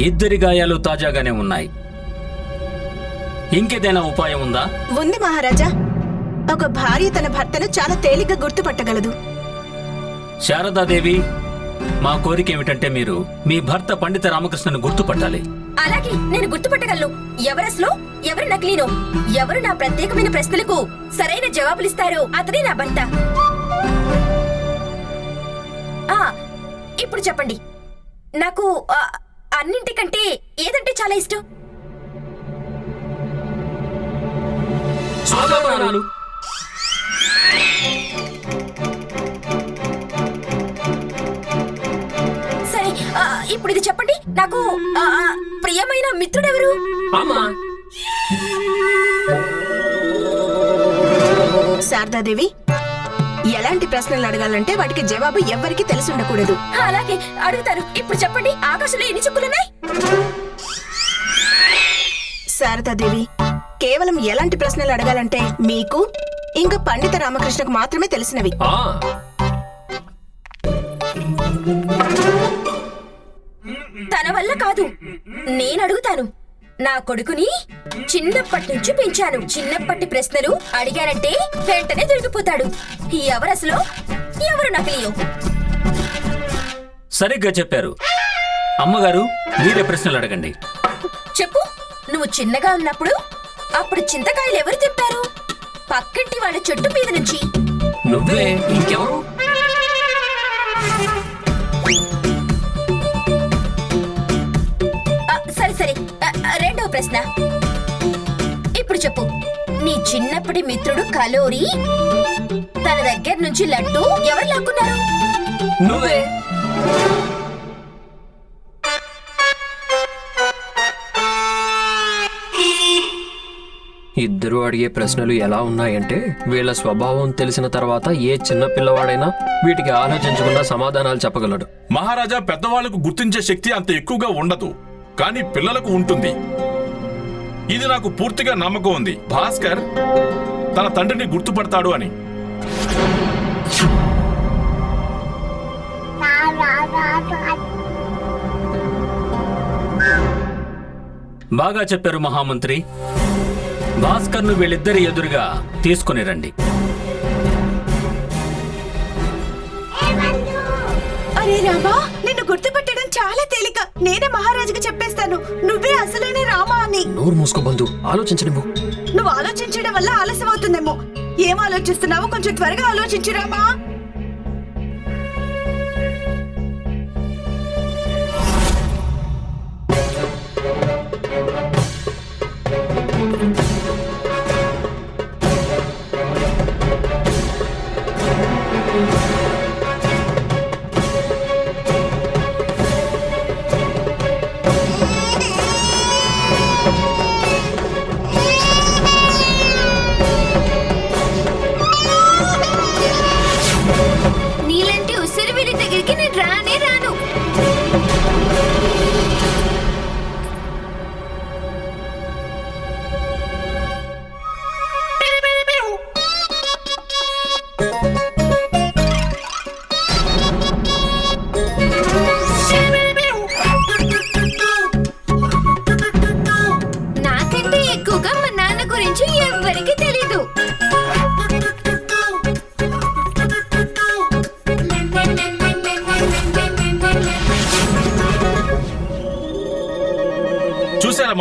ఇద్దరి గాయాలు తాజాగానే ఉన్నాయి. ఇంకేదైనా ఉపాయం ఉందా? ఉంది మహారాజా. ఒక భార్య తన భర్తను చాలా తేలిగ్గా గుర్తుపట్టగలదు. శారదాదేవి మా కోరిక ఏమిటంటే మీరు మీ భర్త పండిత రామకృష్ణను గుర్తుపట్టాలి. అలాగే నేను గుర్తుపట్టగలను. ఎవరసలు ఎవరు నకిలీనో? ఎవరు నా ప్రత్యేకమైన ప్రశ్నలకు సరైన జవాబులిస్తారో అతనే నా భర్త. ఆ ఇప్పుడు చెప్పండి. నాకు ఆ, అన్నింటికంటే ఏదంటే చాలా ఇష్టం. సరే ఆ, ఇప్పుడు ఇది చెప్పండి. నాకు ఆ, ఆ, ప్రియమైన మిత్రుడెవరు? అమ్మా. శారదాదేవి ఎలాంటి ప్రశ్నలు అడగాలంటే వాటికి జవాబు ఎవ్వరికీ తెలిసి ఉండకూడదు. అలాగే. అడుగుతాను. ఇప్పుడు చెప్పండి. ఆకాశంలో ఎన్ని చుక్కులున్నాయి? శారదాదేవి కేవలం ఎలాంటి ప్రశ్నలు అడగాలంటే మీకు ఇంకా పండిత రామకృష్ణకు మాత్రమే తెలిసినవి. ఆ, తన వల్ల కాదు. నేను అడుగుతాను. నా కొడుకుని చిన్నప్పటి నుంచి పెంచాను. చిన్నప్పటి ప్రశ్నలు అడిగారంటే వెంటనే దొరికిపోతాడు. ఎవరసలు ఎవరు నకిలియో సరిగ్గా చెప్పారు. అమ్మగారు మీరే ప్రశ్నలు అడగండి. చెప్పు. నువ్వు చిన్నగా ఉన్నప్పుడు అప్పుడు చింతకాయలు ఎవరు తిప్పారు? పక్కింటి వాళ్ళ చెట్టు మీద నుంచి. నువ్వే ఇంకెవరు? ప్రశ్న. ఇప్పుడు చెప్పు. నీ చిన్నప్పటి మిత్రుడు కలోరి? తన దగ్గర నుంచి లడ్డు ఎవరు లాక్కున్నారు? నువ్వే. ఇద్దరు అడిగే ప్రశ్నలు ఎలా ఉన్నాయంటే వీళ్ళ స్వభావం తెలిసిన తర్వాత ఏ చిన్న పిల్లవాడైనా వీటికి ఆలోచించకుండా సమాధానాలు చెప్పగలడు. మహారాజా పెద్దవాళ్ళకు గుర్తించే శక్తి అంత ఎక్కువగా ఉండదు. కానీ పిల్లలకు ఉంటుంది. ఇది నాకు పూర్తిగా నమ్మకం ఉంది. భాస్కర్ తన తండ్రిని గుర్తుపడతాడు అని. బాగా చెప్పారు మహామంత్రి. భాస్కర్ను వీళ్ళిద్దరి ఎదురుగా తీసుకుని రండి. అరే రామా నిన్ను గుర్తుపట్టడం చాలా తేలిక. నేనే మహారాజుకి చెప్పేస్తాను. నువ్వే అసలైన రామా అని. నోరు మూసుకో బంధు. ఆలోచించనివ్వు నువ్వు. ఆలోచించడం వల్ల ఆలస్యం అవుతుందేమో ఏం ఆలోచిస్తున్నావో కొంచెం త్వరగా ఆలోచించు రామా.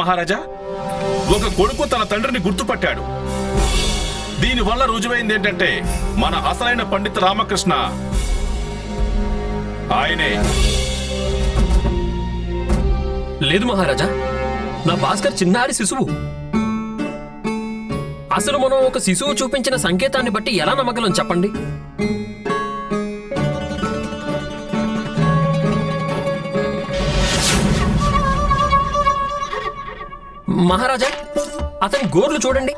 మహారాజా? ఒక కొడుకు తన తండ్రిని గుర్తుపట్టాడు. దీని వల్ల రుజువైంది ఏంటంటే మన అసలైన పండిత రామకృష్ణ ఆయనే. లేదు మహారాజా నా భాస్కర్ చిన్నారి శిశువు. అసలు మనం ఒక శిశువు చూపించిన సంకేతాన్ని బట్టి ఎలా నమ్మగలం చెప్పండి? మహారాజా అతని గోర్లు చూడండి.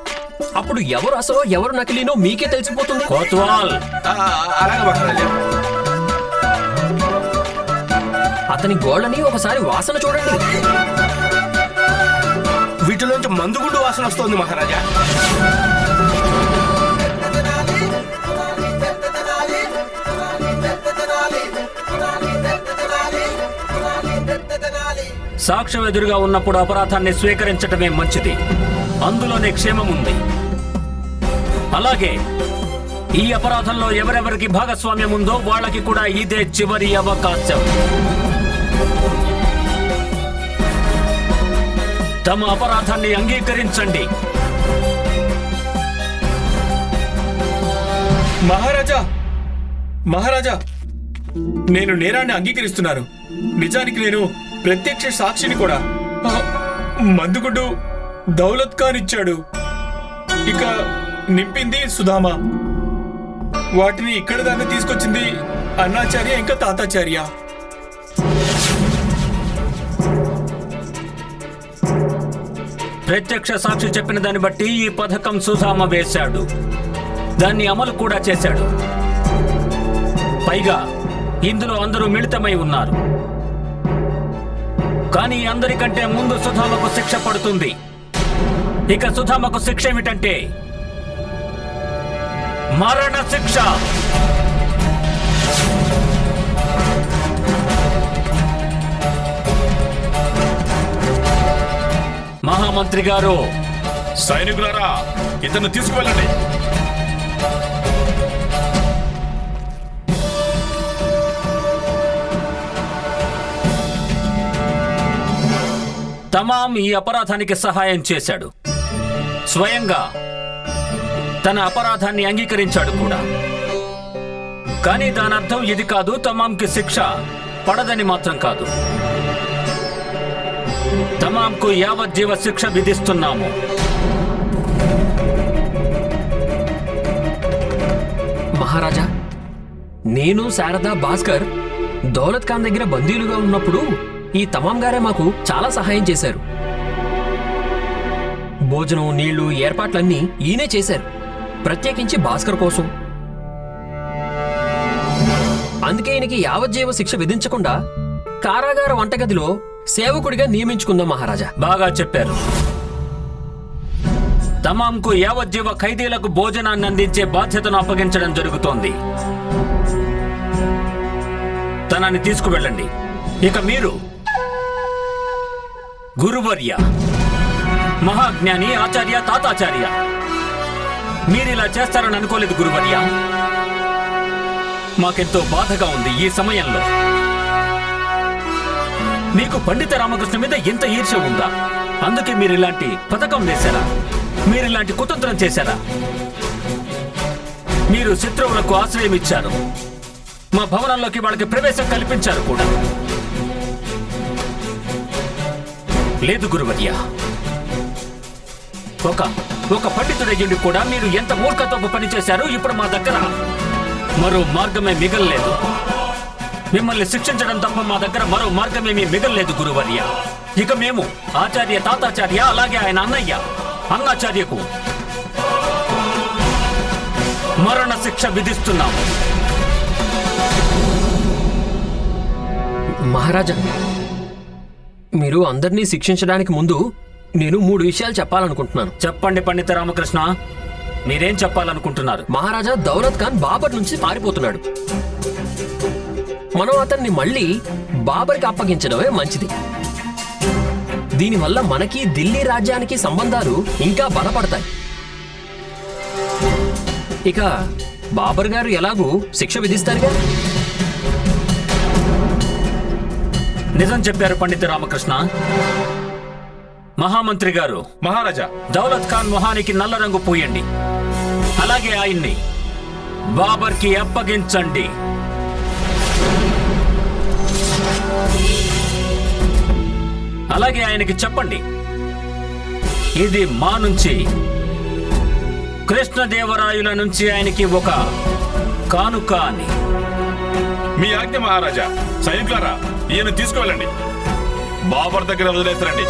అప్పుడు ఎవరు అసలు ఎవరు నకిలీనో మీకే తెలిసిపోతుంది. కోత్వాల్. అతని గోళ్ళని ఒకసారి వాసన చూడండి. వీటిలోంచి మందుగుండు వాసన వస్తోంది మహారాజా. సాక్ష్యం ఎదురుగా ఉన్నప్పుడు అపరాధాన్ని స్వీకరించటమే మంచిది. అందులోనే క్షేమం ఉంది. అలాగే ఈ అపరాధంలో ఎవరెవరికి భాగస్వామ్యం ఉందో వాళ్ళకి కూడా ఇదే చివరి అవకాశం. తమ అపరాధాన్ని అంగీకరించండి. మహారాజా! మహారాజా! నేను నేరాన్ని అంగీకరిస్తున్నాను. నిజానికి నేను ప్రత్యక్ష సాక్షిని కూడా. మందుగుడ్డు దౌలత్ ఖాన్ ఇచ్చాడు ఇక నింపింది సుధామ. వాటిని ఇక్కడ దాకా తీసుకొచ్చింది అన్నాచార్య ఇంకా తాతాచార్య. ప్రత్యక్ష సాక్షి చెప్పిన దాన్ని బట్టి ఈ పథకం సుధామ వేశాడు. దాన్ని అమలు కూడా చేశాడు. పైగా ఇందులో అందరూ మిళితమై ఉన్నారు. కానీ అందరికంటే ముందు సుధామకు శిక్ష పడుతుంది. ఇక సుధామకు శిక్ష ఏమిటంటే మరణ శిక్ష. మహామంత్రి గారు సైనికులారా ఇతను తీసుకువెళ్ళండి. తమాం ఈ అపరాధానికి సహాయం చేశాడు. స్వయంగా తన అపరాధాన్ని అంగీకరించాడు కూడా. కానీ దాని అర్థం ఇది కాదు తమాంకి శిక్ష పడదని మాత్రం కాదు. తమాంకు యావజ్జీవ శిక్ష విధిస్తున్నాము. మహారాజా నేను శారదా భాస్కర్ దౌలత్ ఖాన్ దగ్గర బందీలుగా ఉన్నప్పుడు ఈ తమాం గారే మాకు చాలా సహాయం చేశారు. భోజనం నీళ్ళు ఏర్పాట్లన్నీ ఈయనే చేశారు. ప్రత్యేకించి భాస్కర్ కోసం. అందుకే ఈయనకి యావజ్జీవ శిక్ష విధించకుండా కారాగార వంటగదిలో సేవకుడిగా నియమించుకుందాం మహారాజా. బాగా చెప్పారు. తమాంకు యావజ్జీవ ఖైదీలకు భోజనాన్ని అందించే బాధ్యతను అప్పగించడం జరుగుతోంది. తనని తీసుకువెళ్ళండి. ఇక మీరు గురువర్య మహాజ్ఞాని ఆచార్య తాతాచార్య. మీరిలా చేస్తారని అనుకోలేదు గురువర్య. మాకెంతో బాధగా ఉంది ఈ సమయంలో. మీకు పండిత రామకృష్ణ మీద ఎంత ఈర్ష్య ఉందా? అందుకే మీరు ఇలాంటి పథకం వేశారా? మీరు ఇలాంటి కుతంత్రం చేశారా? మీరు శత్రువులకు ఆశ్రయం ఇచ్చారు. మా భవనంలోకి వాళ్ళకి ప్రవేశం కల్పించారు కూడా. లేదు గురువర్య ఒక ఒక పండితుడయ్యుండి కూడా మీరు ఎంత మూర్ఖతోపు పని చేశారో ఇప్పుడు మా దగ్గర మరో మార్గమే మిగల్లేదు. మిమ్మల్ని శిక్షించడం తప్ప మా దగ్గర మరో మార్గమేమీ మిగల్లేదు గురువర్య ఇక మేము ఆచార్య తాతాచార్య అలాగే ఆయన అన్నయ్య అన్నాచార్యకు మరణ శిక్ష విధిస్తున్నాము. మహారాజా మీరు అందరినీ శిక్షించడానికి ముందు నేను మూడు విషయాలు చెప్పాలనుకుంటున్నాను. చెప్పండి పండిత రామకృష్ణ. మీరేం చెప్పాలనుకుంటున్నారు? మహారాజా దౌలత్ ఖాన్ బాబర్ నుంచి పారిపోతున్నాడు. మనం అతన్ని మళ్ళీ బాబర్కి అప్పగించడమే మంచిది. దీనివల్ల మనకి ఢిల్లీ రాజ్యానికి సంబంధాలు ఇంకా బలపడతాయి. ఇక బాబర్ గారు ఎలాగూ శిక్ష విధిస్తారుగా? నిజం చెప్పారు పండిత రామకృష్ణ. మహామంత్రి గారు మహారాజా. దౌలత్ ఖాన్ మొహానికి నల్ల రంగు పూయండి. అలాగే ఆయన్ని బాబర్కి అప్పగించండి. అలాగే ఆయనకి చెప్పండి. ఇది మా నుంచి కృష్ణదేవరాయుల నుంచి ఆయనకి ఒక కానుక అని. మీ ఆజ్ఞ మహారాజా. సైనికులారా ఈయన తీసుకువెళ్ళండి. బాబర్ దగ్గర వదిలేస్తారండి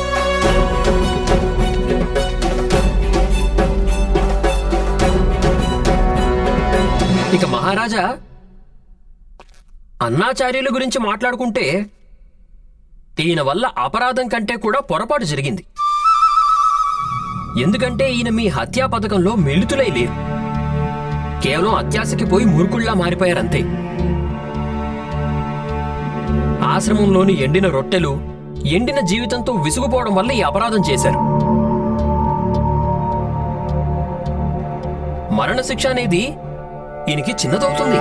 ఇక మహారాజా అన్నాచార్యుల గురించి మాట్లాడుకుంటే ఈయన వల్ల అపరాధం కంటే కూడా పొరపాటు జరిగింది. ఎందుకంటే ఈయన మీ హత్యా పథకంలో మెలుతులై లేరు. కేవలం అత్యాశకి పోయి మురుకుళ్ళా మారిపోయారంతే. ఆశ్రమంలోని ఎండిన రొట్టెలు ఎండిన జీవితంతో విసుగుపోవడం వల్ల ఈ అపరాధం చేశారు. మరణశిక్ష అనేది ఈయనకి చిన్నదవుతుంది.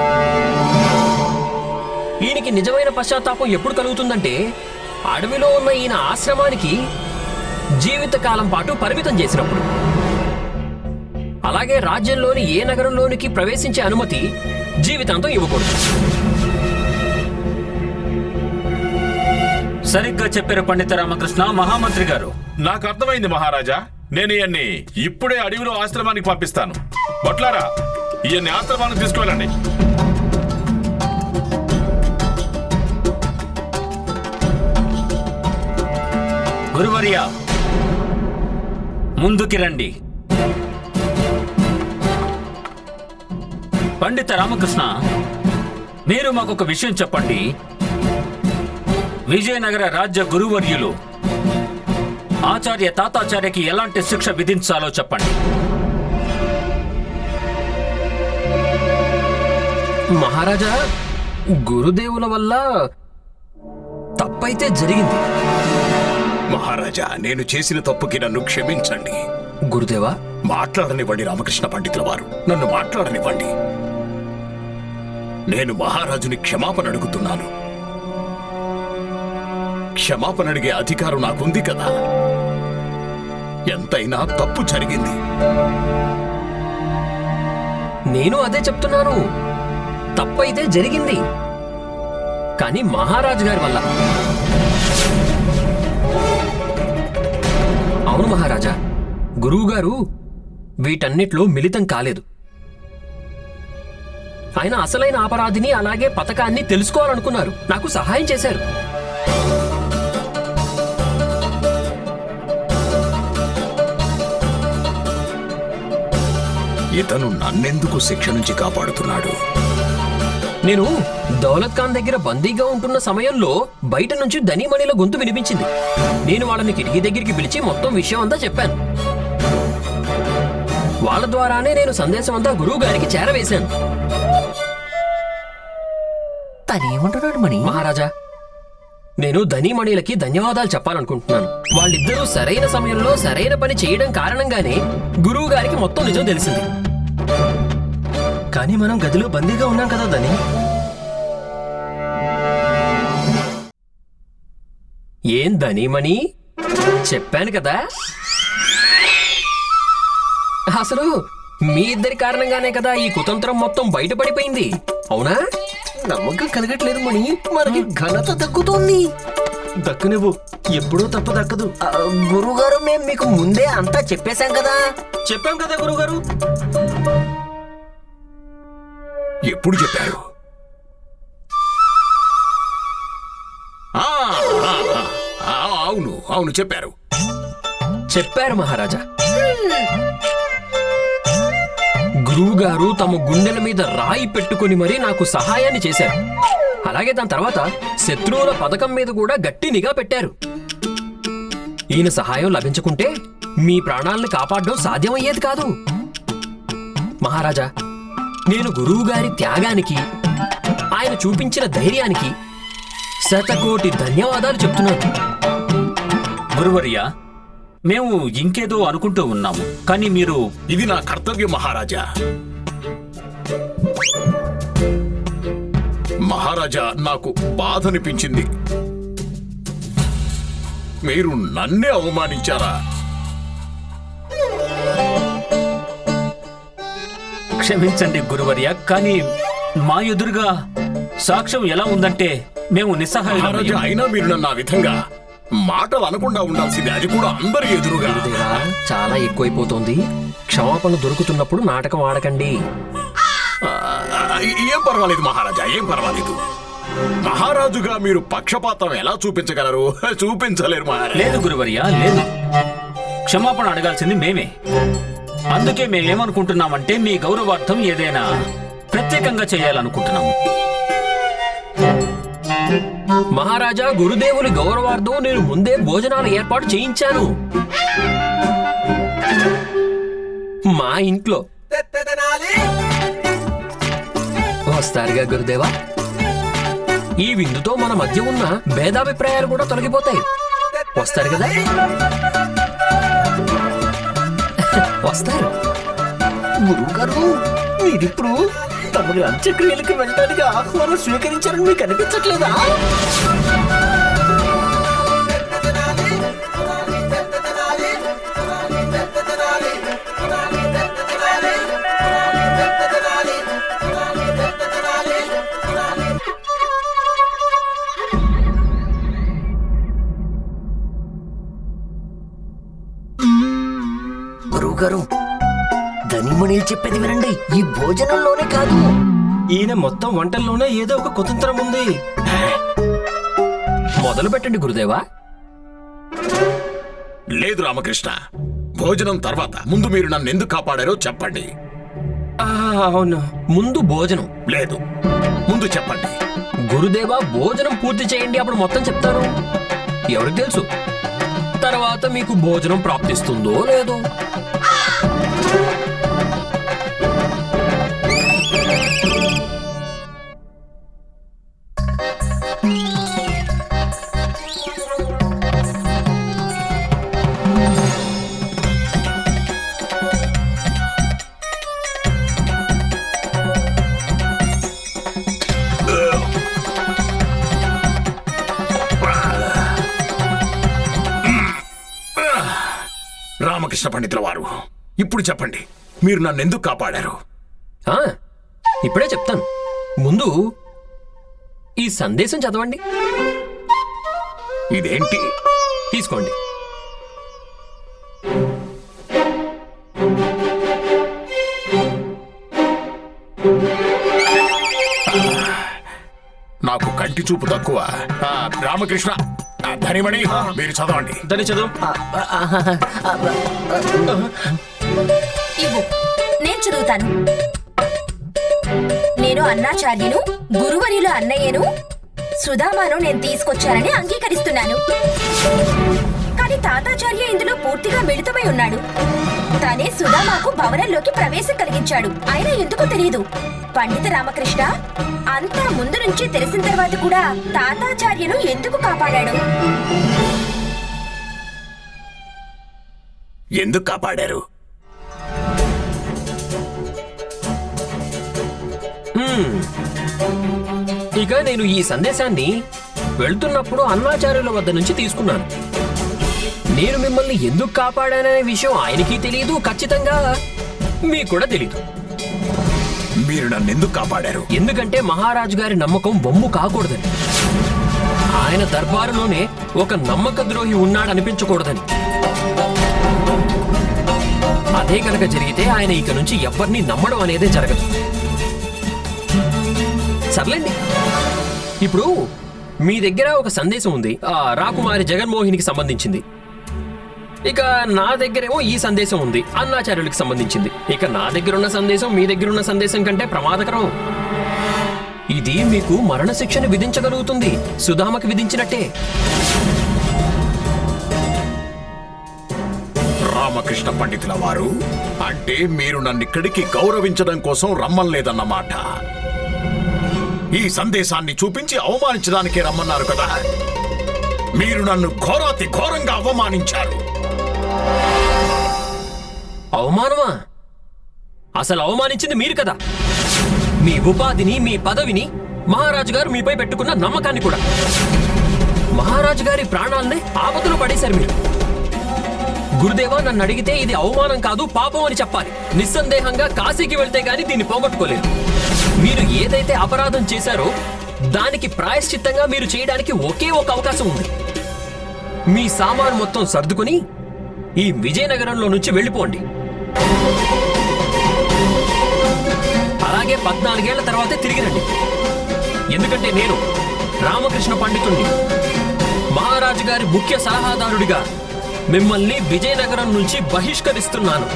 ఈయనకి నిజమైన పశ్చాత్తాపం ఎప్పుడు కలుగుతుందంటే అడవిలో ఉన్న ఈయన ఆశ్రమానికి జీవితకాలం పాటు పరిమితం చేసినప్పుడు. అలాగే రాజ్యంలోని ఏ నగరంలోనికి ప్రవేశించే అనుమతి జీవితాంతం ఇవ్వకూడదు. సరిగ్గా చెప్పారు పండిత రామకృష్ణ మహామంత్రి గారు. నాకు అర్థమైంది మహారాజా. నేను ఇవన్నీ ఇప్పుడే అడవిలో ఆశ్రమానికి పంపిస్తాను. బొట్లారా ఇవన్నీ ఆశ్రమానికి తీసుకువెళ్ళండి. గురువర్య ముందుకి రండి. పండిత రామకృష్ణ మీరు మాకు ఒక విషయం చెప్పండి. విజయనగర రాజ్య గురువర్యులు. ఆచార్య తాతాచార్యకి ఎలాంటి శిక్ష విధించాలో చెప్పండి. మహారాజా గురుదేవుల వల్ల తప్పైతే జరిగింది. మహారాజా నేను చేసిన తప్పుకి నన్ను క్షమించండి. గురుదేవా? మాట్లాడనివ్వండి రామకృష్ణ పండితుల వారు. నన్ను మాట్లాడనివ్వండి. నేను మహారాజుని క్షమాపణ అడుగుతున్నాను. క్షమాపణ అడిగే అధికారం నాకుంది కదా. ఎంతైనా తప్పు జరిగింది. నేను అదే చెప్తున్నాను. తప్పైతే జరిగింది. కానీ మహారాజు గారి వల్ల. అవును మహారాజా గురువుగారు వీటన్నిట్లో మిళితం కాలేదు. ఆయన అసలైన అపరాధిని అలాగే పథకాన్ని తెలుసుకోవాలనుకున్నారు. నాకు సహాయం చేశారు. ఇతను నన్నెందుకు శిక్ష నుంచి కాపాడుతున్నాడు? నేను దౌలత్ ఖాన్ దగ్గర బందీగా ఉంటున్న సమయంలో బయట నుంచి ధనీమణిల గొంతు వినిపించింది. నేను వాళ్ళని కిటికీ దగ్గరికి పిలిచి మొత్తం విషయం అంతా చెప్పాను. వాళ్ళ ద్వారానే నేను సందేశం అంతా గురువు గారికి చేరవేశాను. తనేమంటున్నాడు మణి? మహారాజా నేను ధనీమణిలకి ధన్యవాదాలు చెప్పాలనుకుంటున్నాను. వాళ్ళిద్దరూ సరైన సమయంలో సరైన పని చేయడం కారణంగానే గురువు గారికి మొత్తం నిజం తెలిసింది. కానీ మనం గదిలో బందీగా ఉన్నాం కదా దని ఏం ధనీమణి? చెప్పాను కదా. అసలు మీ ఇద్దరి కారణంగానే కదా ఈ కుతంత్రం మొత్తం బయటపడిపోయింది. అవునా? నమ్మకం కలగట్లేదు మణి. మనకి ఘనత దక్కుతోంది. దక్కనివ్వు. ఎప్పుడూ తప్పు దక్కదు. ఆ, గురువుగారు మేము మీకు ముందే అంతా చెప్పేశాం కదా. చెప్పాం కదా గురుగారు. ఎప్పుడు చెప్పారు? అవును అవును చెప్పారు. చెప్పారు మహారాజా. గురువు గారు తమ గుండెల మీద రాయి పెట్టుకొని మరీ నాకు సహాయాన్ని చేశారు. అలాగే దాని తర్వాత శత్రువుల పథకం మీద కూడా గట్టి నిఘా పెట్టారు. ఈయన సహాయం లభించకుంటే మీ ప్రాణాలను కాపాడడం సాధ్యమయ్యేది కాదు. మహారాజా నేను గురువు గారి త్యాగానికి ఆయన చూపించిన ధైర్యానికి శతకోటి ధన్యవాదాలు చెప్తున్నాను. గురువర్యా మేము ఇంకేదో అనుకుంటూ ఉన్నాము. కానీ మీరు ఇది నా కర్తవ్యం మహారాజా. మహారాజా నాకు బాధ అనిపించింది మీరు నన్నే అవమానించారా? క్షమించండి గురువర్య కానీ మా ఎదురుగా సాక్ష్యం ఎలా ఉందంటే మేము నిస్సహాయం అయినా మీరు నన్ను ఆ విధంగా మాటలు అనకుండా ఉండాల్సింది. అది కూడా అందరి ఎదురుగా. గురుదేవా చాలా ఎక్కువైపోతోంది. క్షమాపణ దొరుకుతున్నప్పుడు నాటకం ఆడకండి. ఆ, ఏం పర్వాలేదు మహారాజా ఏం పర్వాలేదు. మహారాజుగా మీరు పక్షపాతం ఎలా చూపించగలరు? చూపించలేరు మహారాజా. లేదు గురువర్య లేదు. క్షమాపణ అడగాల్సింది మేమే. అందుకే మేమేమనుకుంటున్నామంటే మీ గౌరవార్థం ఏదైనా ప్రత్యేకంగా చేయాలనుకుంటున్నాము. మహారాజా గురుదేవుని గౌరవార్థం నేను ముందే భోజనాలు ఏర్పాటు చేయించాను. మా ఇంట్లో. వస్తారుగా గురుదేవా. ఈ విందుతో మన మధ్య ఉన్న భేదాభిప్రాయాలు కూడా తొలగిపోతాయి. వస్తారు కదా? వస్తారు. గురువు గారు మీరిప్పుడు తమరి అంత్యక్రియలకు వెళ్ళడానికి ఆహ్వానం స్వీకరించారని మీకు అనిపించట్లేదా గురువు గారు ధనిమణిలు చెప్పేది వినండి. ఈ భోజనంలోనే కాదు. ఈయన మొత్తం వంటల్లోనే ఏదో ఒక కుతంత్రం ఉంది. మొదలు పెట్టండి గురుదేవా. లేదు రామకృష్ణ భోజనం తర్వాత ముందు మీరు నన్ను ఎందుకు కాపాడారో చెప్పండి. ఆ, అవును. ముందు భోజనం. లేదు ముందు చెప్పండి. గురుదేవా భోజనం పూర్తి చేయండి అప్పుడు మొత్తం చెప్తారు ఎవరికి తెలుసు? తర్వాత మీకు భోజనం ప్రాప్తిస్తుందో లేదో. రామకృష్ణ పండితుల వారు. ఇప్పుడు చెప్పండి మీరు నన్ను ఎందుకు కాపాడారు? ఆ, ఇప్పుడే చెప్తాను. ముందు ఈ సందేశం చదవండి. ఇదేంటి? తీసుకోండి. నాకు కంటి చూపు తక్కువ. ఆ, రామకృష్ణ. ధనిమణి మీరు చదవండి. దాన్ని చదువు. ఇవ్వు. నేను చదువుతాను. నేను అన్నాచార్యును గురువరిల అన్నయ్యను సుధామాను నేను తీసుకొచ్చానని అంగీకరిస్తున్నాను. తాతాచార్య ఇందులో పూర్తిగా మిళితమై ఉన్నాడు. తనే సుధామాకు భవనంలోకి ప్రవేశం కలిగించాడు. ఆయన ఎందుకో తెలియదు పండిత రామకృష్ణ అంతా ముందు నుంచి తెలిసిన తర్వాత కూడా తాతాచార్యను ఎందుకు కాపాడాడు? ఎందుకు కాపాడారు. ఇక నేను ఈ సందేశాన్ని వెళ్తున్నప్పుడు అన్నాచార్యుల వద్ద నుంచి తీసుకున్నాను. నేను మిమ్మల్ని ఎందుకు కాపాడాననే విషయం ఆయనకి తెలియదు ఖచ్చితంగా మీకు కూడా తెలియదు మీరు నన్ను ఎందుకు కాపాడారు? ఎందుకంటే మహారాజు గారి నమ్మకం బొమ్ము కాకూడదని. ఆయన దర్బారులోనే ఒక నమ్మక ద్రోహి ఉన్నాడనిపించకూడదని. అదే కనుక జరిగితే ఆయన ఇక నుంచి ఎవరిని నమ్మడం అనేదే జరగదు. సర్లేండి. ఇప్పుడు మీ దగ్గర ఒక సందేశం ఉంది. ఆ రాకుమారి జగన్మోహినికి సంబంధించింది. ఇక నా దగ్గరేమో ఈ సందేశం ఉంది. అన్నాచార్యులకు సంబంధించింది. ఇక నా దగ్గర ఉన్న సందేశం మీ దగ్గర ఉన్న సందేశం కంటే ప్రమాదకరం. ఇది మీకు మరణశిక్షను విధించగలుగుతుంది. సుధామకి విధించినట్టే. రామకృష్ణ పండితుల వారు అంటే మీరు నన్ను ఇక్కడికి గౌరవించడం కోసం రమ్మలేదన్నమాట ఈ సందేశాన్ని చూపించి అవమానించడానికే రమ్మన్నారు కదా. మీరు నన్ను ఘోరాతి ఘోరంగా అవమానించారు. అవమానమా? అసలు అవమానించింది మీరు కదా. మీ ఉపాధిని మీ పదవిని మహారాజు గారు మీపై పెట్టుకున్న నమ్మకాన్ని కూడా. మహారాజు గారి ప్రాణాల్ని ఆపదలో పడేశారు మీరు. గురుదేవా నన్ను అడిగితే ఇది అవమానం కాదు పాపం అని చెప్పాలి. నిస్సందేహంగా కాశీకి వెళ్తే గాని దీన్ని పోగొట్టుకోలేదు. మీరు ఏదైతే అపరాధం చేశారో దానికి ప్రాయశ్చిత్తంగా మీరు చేయడానికి ఒకే ఒక అవకాశం ఉంది. మీ సామాను మొత్తం సర్దుకుని ఈ విజయనగరంలో నుంచి వెళ్ళిపోండి. అలాగే పద్నాలుగేళ్ళ తర్వాతే తిరిగి రండి ఎందుకంటే నేను రామకృష్ణ పండితుణ్ణి. మహారాజు గారి ముఖ్య సలహాదారుడిగా మిమ్మల్ని విజయనగరం నుంచి బహిష్కరిస్తున్నాను.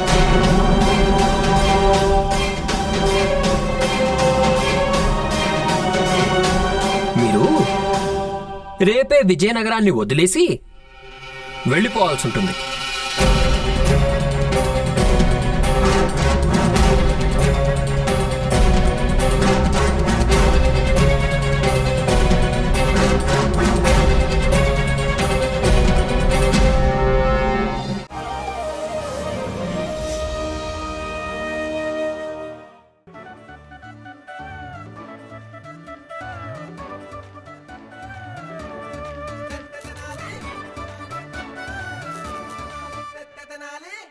మీరు రేపే విజయనగరాన్ని వదిలేసి వెళ్ళిపోవాల్సి ఉంటుంది.